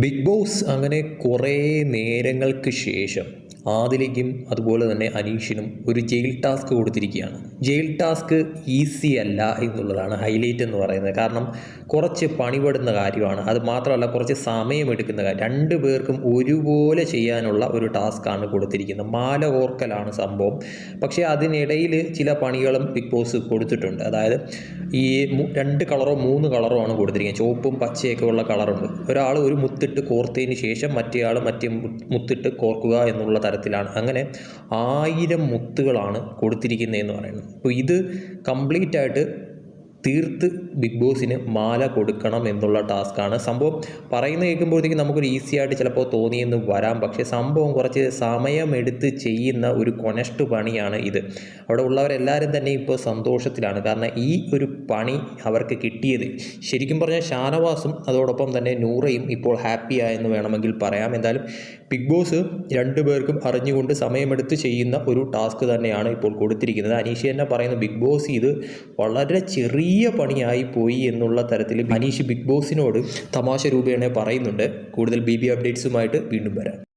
Big boss അങ്ങനെ കുറേ നേരങ്ങൾക്ക് ശേഷം ആദിലേക്കും അതുപോലെ തന്നെ അനീഷിനും ഒരു ജയിൽ ടാസ്ക് കൊടുത്തിരിക്കുകയാണ്. ജയിൽ ടാസ്ക് ഈസി അല്ല എന്നുള്ളതാണ് ഹൈലൈറ്റ് എന്ന് പറയുന്നത്. കാരണം കുറച്ച് പണിപെടുന്ന കാര്യമാണ്. അത് മാത്രമല്ല കുറച്ച് സമയമെടുക്കുന്ന കാര്യം. രണ്ട് പേർക്കും ഒരുപോലെ ചെയ്യാനുള്ള ഒരു ടാസ്ക്കാണ് കൊടുത്തിരിക്കുന്നത്. മാല ഓർക്കലാണ് സംഭവം. പക്ഷേ അതിനിടയിൽ ചില പണികളും ബിഗ് ബോസ് കൊടുത്തിട്ടുണ്ട്. അതായത് ഈ രണ്ട് കളറോ മൂന്ന് കളറോ ആണ് കൊടുത്തിരിക്കുന്നത്. ചുവപ്പും പച്ചയൊക്കെ ഉള്ള കളറുണ്ട്. ഒരാൾ ഒരു മുത്തിട്ട് കോർത്തതിന് ശേഷം മറ്റേ ആൾ മറ്റേ മുത്തിട്ട് കോർക്കുക എന്നുള്ള തരത്തിലാണ്. അങ്ങനെ ആയിരം മുത്തുകളാണ് കൊടുത്തിരിക്കുന്നതെന്ന് പറയുന്നത്. അപ്പോൾ ഇത് കംപ്ലീറ്റ് ആയിട്ട് തീർത്ത് ബിഗ് ബോസിന് മാല കൊടുക്കണം എന്നുള്ള ടാസ്ക്കാണ്. സംഭവം പറയുന്ന കേൾക്കുമ്പോഴത്തേക്കും നമുക്കൊരു ഈസി ആയിട്ട് ചിലപ്പോൾ തോന്നിയെന്ന് വരാം. പക്ഷേ സംഭവം കുറച്ച് സമയമെടുത്ത് ചെയ്യുന്ന ഒരു കൊനഷ്ടു പണിയാണ് ഇത്. അവിടെ ഉള്ളവരെല്ലാവരും തന്നെ ഇപ്പോൾ സന്തോഷത്തിലാണ്. കാരണം ഈ ഒരു പണി അവർക്ക് കിട്ടിയത് ശരിക്കും പറഞ്ഞാൽ ഷാനവാസും അതോടൊപ്പം തന്നെ നൂറയും ഇപ്പോൾ ഹാപ്പി ആയെന്ന് വേണമെങ്കിൽ പറയാം. എന്തായാലും ബിഗ് ബോസ് രണ്ടുപേർക്കും അറിഞ്ഞുകൊണ്ട് സമയമെടുത്ത് ചെയ്യുന്ന ഒരു ടാസ്ക് തന്നെയാണ് ഇപ്പോൾ കൊടുത്തിരിക്കുന്നത്. അനീഷ് തന്നെ പറയുന്നു ബിഗ് ബോസ് ഇത് വളരെ ചെറിയ പണിയായി പോയി എന്നുള്ള തരത്തിൽ അനീഷ് ബിഗ് ബോസിനോട് തമാശ രൂപേണ പറയുന്നുണ്ട്. കൂടുതൽ ബി ബി അപ്ഡേറ്റ്സുമായിട്ട് വീണ്ടും വരാം.